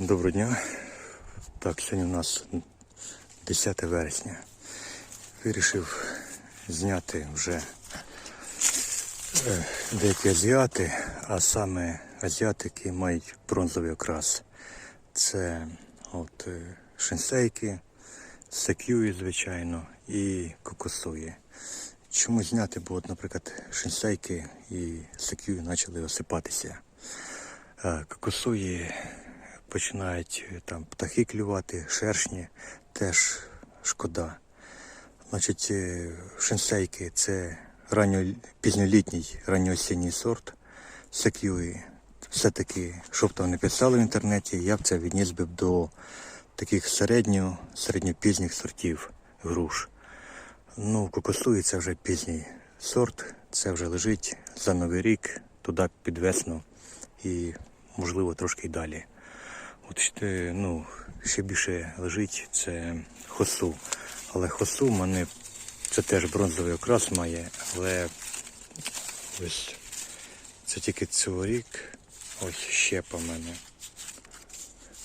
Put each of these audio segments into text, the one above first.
Доброго дня. Так, сьогодні у нас 10 вересня. Вирішив зняти вже е, деякі азіати, а саме азіатики мають бронзовий окрас. Це от е, шинсейки, секюї, звичайно, і кокосуї. Чому зняти? Бо, от, наприклад, шинсейки і секюї почали осипатися. Е, Кокосуї починають е, там птахи клювати, шершні, теж шкода. Значить, е, шинсейки це ранньо, пізньолітній ранньоосінній сорт. Секюї. Все-таки, що б там не писали в інтернеті, я б це відніс би до таких середньо, середньопізніх сортів груш. Ну, кокосуї це вже пізній сорт, це вже лежить за новий рік, туди під весну і, можливо, трошки й далі. Ще, ну, ще більше лежить це хосу. Але хосу в мене це теж бронзовий окрас має, але ось це тільки цьогорік. Ось щепа в мене.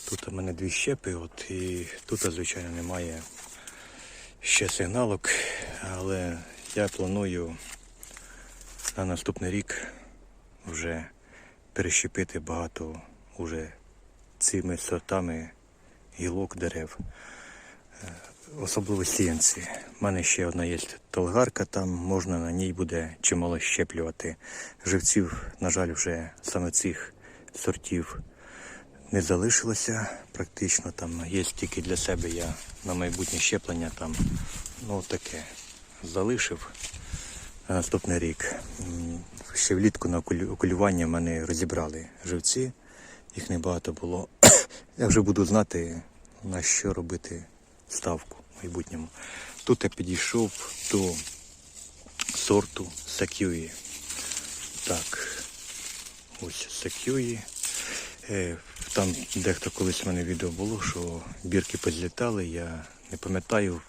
Тут у мене дві щепи, от, і тут, звичайно, немає ще сигналок, але я планую на наступний рік вже перещепити багато уже цими сортами гілок дерев. Е, Особливо сіянці. У мене ще одна є толгарка, там можна на ній буде чимало щеплювати. Живців, на жаль, вже саме цих сортів не залишилося практично. Там є тільки для себе я на майбутнє щеплення там ну таке залишив на наступний рік. Ще влітку на окулю- окулювання мене розібрали живці, їх небагато було. Я вже буду знати, на що робити ставку в майбутньому. Тут я підійшов до сорту Сакюї. Так, ось Сакюї. Е, Там дехто колись в мене відео було, що бірки позлітали, я не пам'ятаю,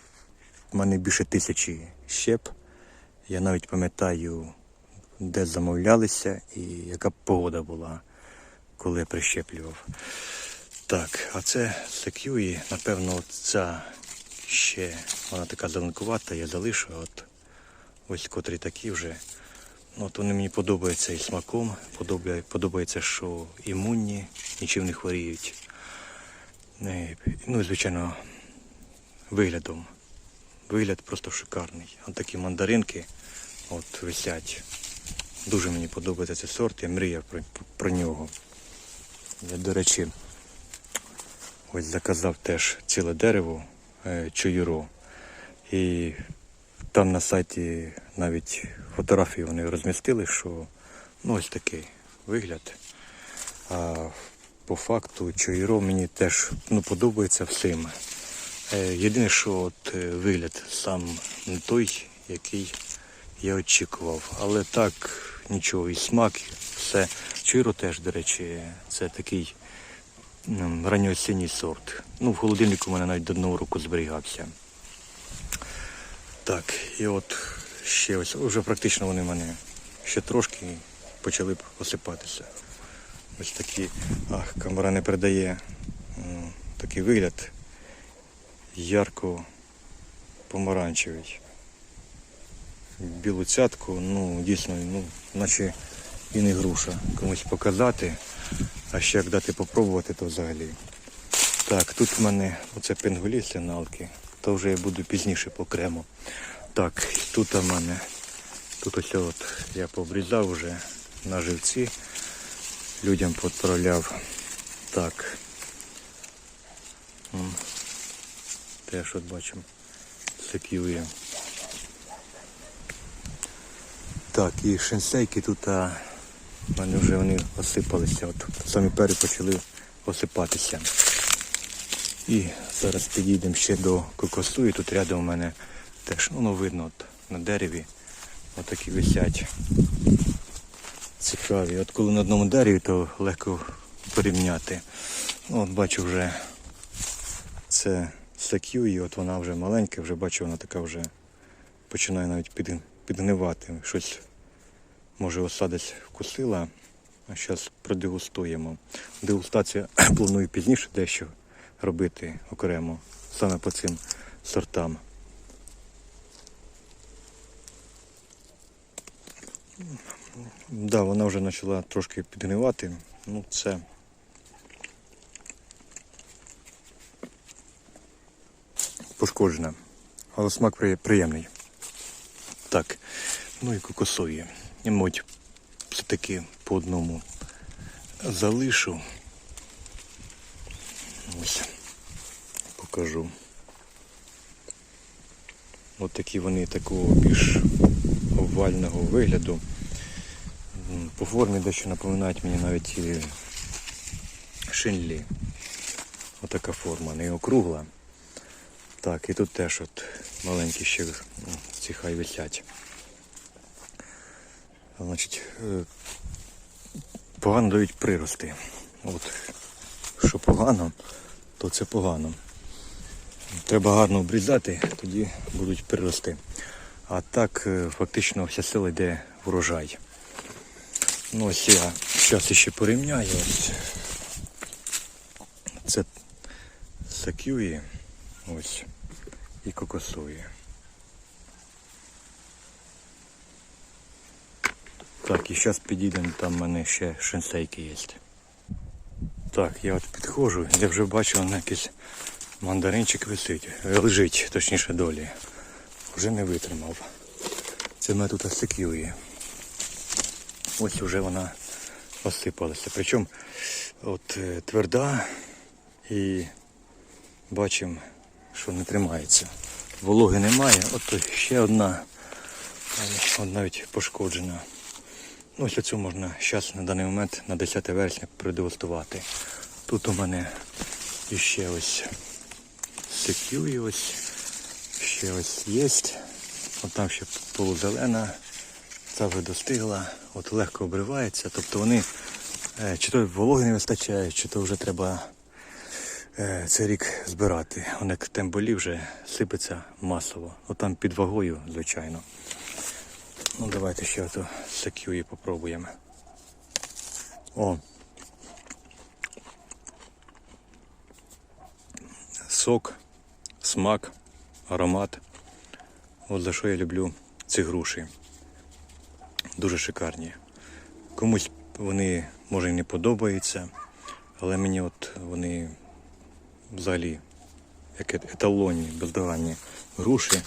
в мене більше тисячі щеп. Я навіть пам'ятаю, де замовлялися і яка погода була, коли прищеплював. Так, а це Секюї, напевно, от ця ще вона така зеленкувата, я залишу. От ось котрі такі вже. Ну, от вони мені подобаються і смаком, подобає, подобається, що імунні, нічим не хворіють. Е, Ну і звичайно, виглядом. Вигляд просто шикарний. От такі мандаринки от висять. Дуже мені подобається цей сорт, я мріяв про, про нього. Я, до речі, ось заказав теж ціле дерево е, чуюру. І там на сайті навіть фотографії вони розмістили, що ну, ось такий вигляд. А по факту чуюро мені теж ну, подобається всім. Е, Єдине, що от е, вигляд сам не той, який я очікував. Але так, нічого, і смак, все. Чиро теж, до речі, це такий м, ранньоосінній сорт. Ну, в холодильнику у мене навіть до одного року зберігався. Так, і от ще ось, вже практично вони в мене ще трошки почали б осипатися. Ось такі, ах, камера не передає м, такий вигляд ярко помаранчевий. Білу цятку, ну дійсно, ну, наче і не груша. Комусь показати, а ще як дати попробувати, то взагалі. Так, тут в мене оце пенгулі сигналки, то вже я буду пізніше окремо. Так, тут у мене, тут ось от я пообрізав вже на живці, людям відправляв. Так. Теж от бачимо, секює. Так, і шинсейки тут а, в мене вже вони осипалися. От самі пери почали осипатися. І зараз підійдемо ще до кокосу, і тут рядом у мене теж ну, воно видно от, на дереві. Отакі висять. Цікаві. От коли на одному дереві, то легко порівняти. Ну, от бачу вже це сакю, і от вона вже маленька, вже бачу, вона така вже починає навіть підгнивати. Щось може осадись вкусила. А зараз продегустуємо. Дегустація планую пізніше дещо робити окремо саме по цим сортам. Да, вона вже почала трошки підгнивати. Ну, це. Пошкоджена. Але смак приємний. Так. Ну і кокосові. Мабуть, все-таки по одному залишу. Ось. Покажу. От такі вони такого більш овального вигляду. По формі дещо напоминають мені навіть і шинлі. Отака форма, не округла. Так, і тут теж от маленькі ще ці хай висять. Значить, е, погано дають прирости. От, що погано, то це погано. Треба гарно обрізати, тоді будуть прирости. А так е, фактично вся сила йде в урожай. Ну ось я зараз ще порівняю. Ось. Це сакюї. Ось. І кокосові. Так, і зараз підійдемо, там в мене ще шинсейки є. Так, я от підходжу, я вже бачу, на якийсь мандаринчик висить, лежить, точніше долі. Вже не витримав. Це мене тут асекює. Ось вже вона осипалася. Причому от е, тверда і бачимо, що не тримається. Вологи немає, от ще одна, навіть пошкоджена. Ось оцю можна зараз на даний момент на 10 вересня продегустувати. Тут у мене іще ось секює ось, ще ось є. От там ще полузелена, ця вже достигла, от легко обривається. Тобто вони е, чи то вологи не вистачає, чи то вже треба е, цей рік збирати. Вони як темболі вже сипеться масово. От там під вагою, звичайно. Ну давайте ще ото секюї попробуємо. О. Сок, смак, аромат. От за що я люблю ці груші. Дуже шикарні. Комусь вони може і не подобаються, але мені от вони взагалі як е- еталонні, бездоганні груші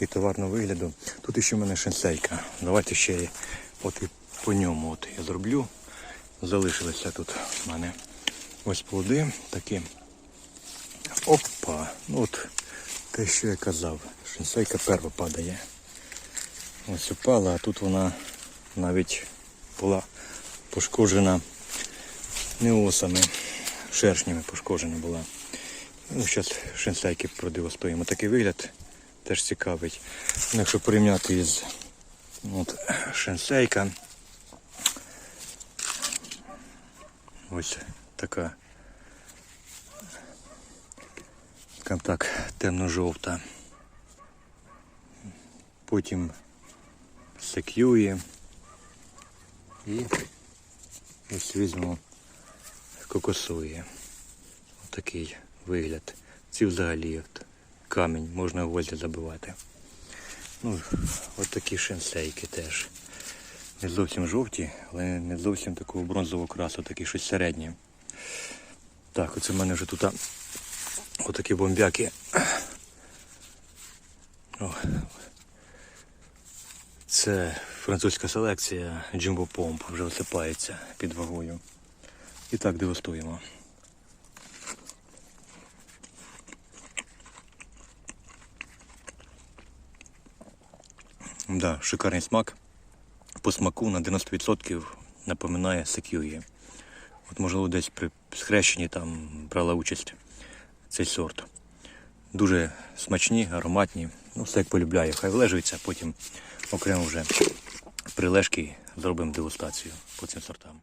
і товарного вигляду. Тут ще в мене шинсейка. Давайте ще от і по ньому от я зроблю. Залишилося тут в мене ось плоди такі. Опа! Ну от те, що я казав. Шинсейка перша падає. Ось упала, а тут вона навіть була пошкоджена не осами, шершнями пошкоджена була. Ну, зараз шинсейки продивостоїмо. Такий вигляд теж цікавить. Ну, якщо порівняти із от, шинсейка. Ось така. Скажімо так, темно-жовта. Потім секює. І ось візьму кокосує. Отакий вигляд. Ці взагалі камінь можна гвозді забивати. Ну, от такі шинсейки теж. Не зовсім жовті, але не зовсім такого бронзового красу, такі щось середнє. Так, оце в мене вже тут отакі бомбяки. О, це французька селекція Jumbo Pomp вже осипається під вагою. І так дегустуємо. Да, шикарний смак. По смаку на 90% напоминає секює. От можливо десь при схрещенні там брала участь цей сорт. Дуже смачні, ароматні. Ну, все як полюбляю. Хай влежується, потім окремо вже прилежки зробимо дегустацію по цим сортам.